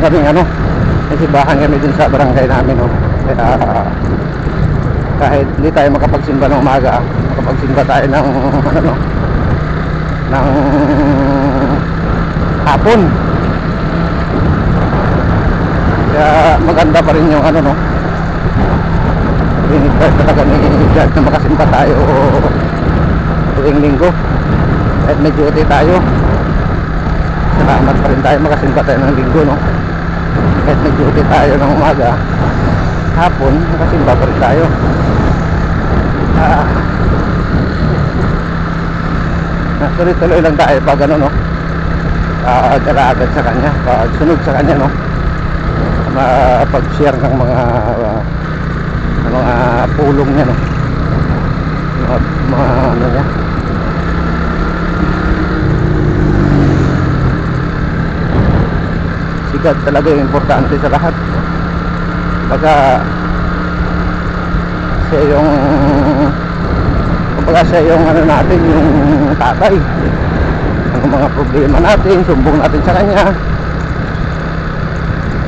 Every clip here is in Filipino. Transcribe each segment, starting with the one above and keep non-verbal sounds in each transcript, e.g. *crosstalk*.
kaming ano, may simbahan kami dun sa barangay namin, no. Kaya kahit hindi tayo makapagsimba ng umaga, makapagsimba tayo ng ano no, ng hapon. Kaya maganda pa rin yung ano no. Binigay talaga ni God na makasimba tayo tuwing linggo. Kahit may duty tayo. Salamat pa rin tayo makasimba tayo ng linggo no. *laughs* Kahit may duty tayo ng umaga, hapon, makasimba pa rin tayo. Ah, tuloy-tuloy lang tayo pag ano no. Ah, agad sa kanya, pag sunod sa kanya no. Mapag-share ng mga ah, mga pulong niya no. Mga, mga ano niya. Sikat talaga yung importante sa lahat. Baka siya yung kumbaga siya yung ano natin yung tatay. Ang mga problema natin sumbong natin sa kanya.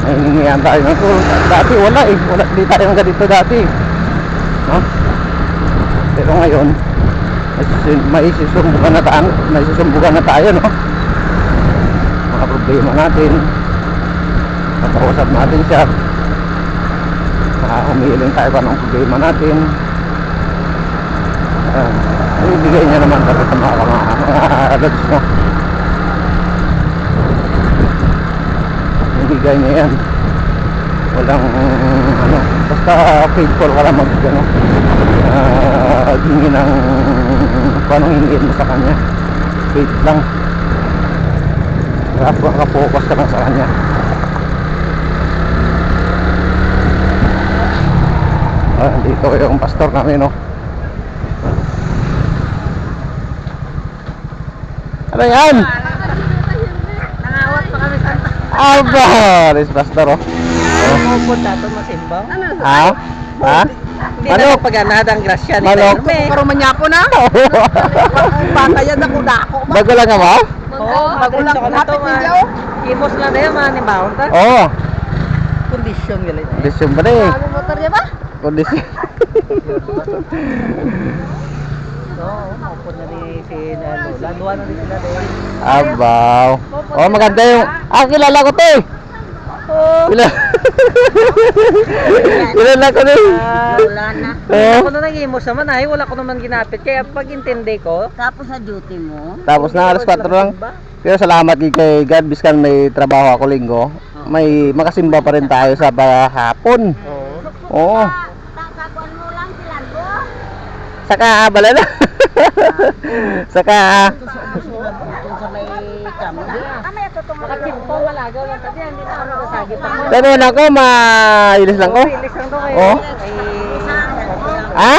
Ay hiningihan tayo ng tulong dati wala eh. Wala, di tayo ng ganito dati. No? pero ngayon may susumbukan na tayo may susumbukan na tayo no? Mga problema natin makausap natin siya humihiling tayo pa ng problema natin. Uh, ibigay niya naman talaga sa mga lods mo ibigay niya yan. Walang ano basta faithful ka lang mag ano uh, hingi ng kung anong hingin mo sa kanya. Faith lang. Nakapokus ka lang sa kanya Ah, dito yung pastor namin, no? Ano yan? Nangawat pa kami sa Aba! This pastor, oh. Pupunta ito masimba. Ano? Ha? Ha? Hindi Ano? na paganada ang grasya ni Ano? Terme. Pero manyako na. *laughs* Bata yan ako dako. Bago lang ka mo? Oo, magulang ko na ito. Imos na na yan, mga nimbaon ta. Oo. Kondisyon galit. Kondisyon ba rin? Ano motor niya ba? Kondisyon. Oo, maupo na ni si Lola. Luwa na rin sila din. Abaw. Oh, maganda yung... Ah, kilala ko to eh. Oo. Kilala. *laughs* kilala ko din. Ah, Wala na. Eh? Ako na nag-imos naman ay, wala ko naman ginapit. Kaya pag intindi ko, Tapos sa duty mo, Tapos na, alas 4 lang. Pero salamat kay- kay God, biskan may trabaho ako linggo. May makasimba pa rin tayo sa ba- hapon. Oo. Oo. takakuan mo lang sila ko. Saka bala na. Saka Sa may kamo. Ano yung lang kasi hindi na ako. ganun ako, mailis lang ko. Oo, ilis lang kayo. Oh. Ha?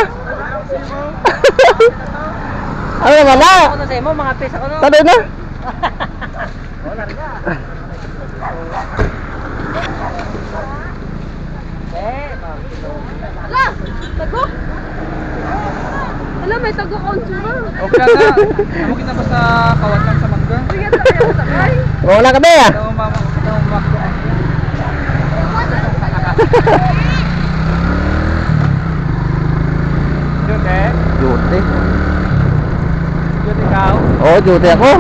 *laughs* ano naman na? ako na sa'yo mo, mga pesa ko no. Tado na. May tago konsuma. Okay na na. Amo kita basta kawat lang sa mangga. Sige, tayo sa sakay. Wala ka ba ya? Daw mama makdo. Yun eh. Duty. Yun ikaw. Oo, duty ako.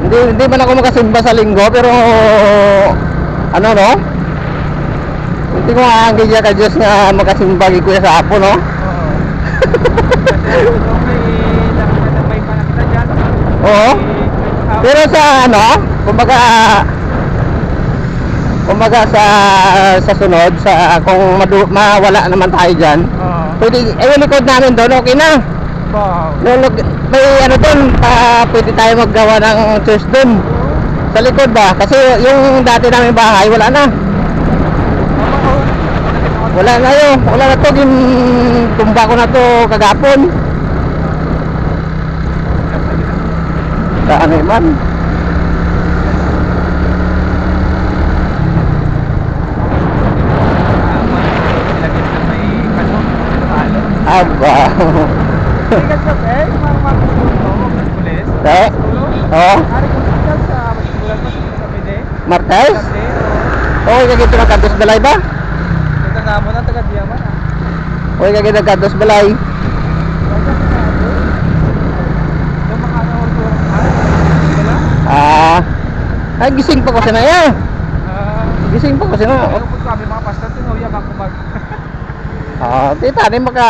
Hindi, hindi man ako makasimba sa linggo, pero ano no? Hindi ko maangkin ka Diyos nga makasimba gid ko sa apo, no? Oo. Pero sa ano, kumbaga kumbaga sa sa sunod sa kung madu, mawala naman tayo diyan, Oo. pwede eh likod namin doon okay na. Wow. Lulog, may ano doon, pa, pwede tayo maggawa ng church doon. Sa likod ba? Kasi yung dati namin bahay, wala na. Wala na yun. Wala na to. Tumba ko na to kagapon. Sa man. Ilagay na may kanon. Halo. Aba. Eh, mga mga pulis. Te? Tulong. Oo. Ari kung ikaw sa bulan pa sa pwede. Martes? Kasi, Oo, kagito ng kantos balay ba? Ito nga mo na taga Diaman ah. Oo, kagito ng kantos balay. Ano ko wala. Ah, ay gising pa ko sa naya. Ah, Gising pa ko sa naya. ano po kami mga pastor tinuya ako mag *laughs* Ah, tita, ni maka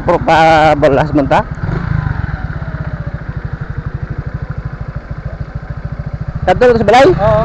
propa bolas man ta. Kadto sa balay? Oo.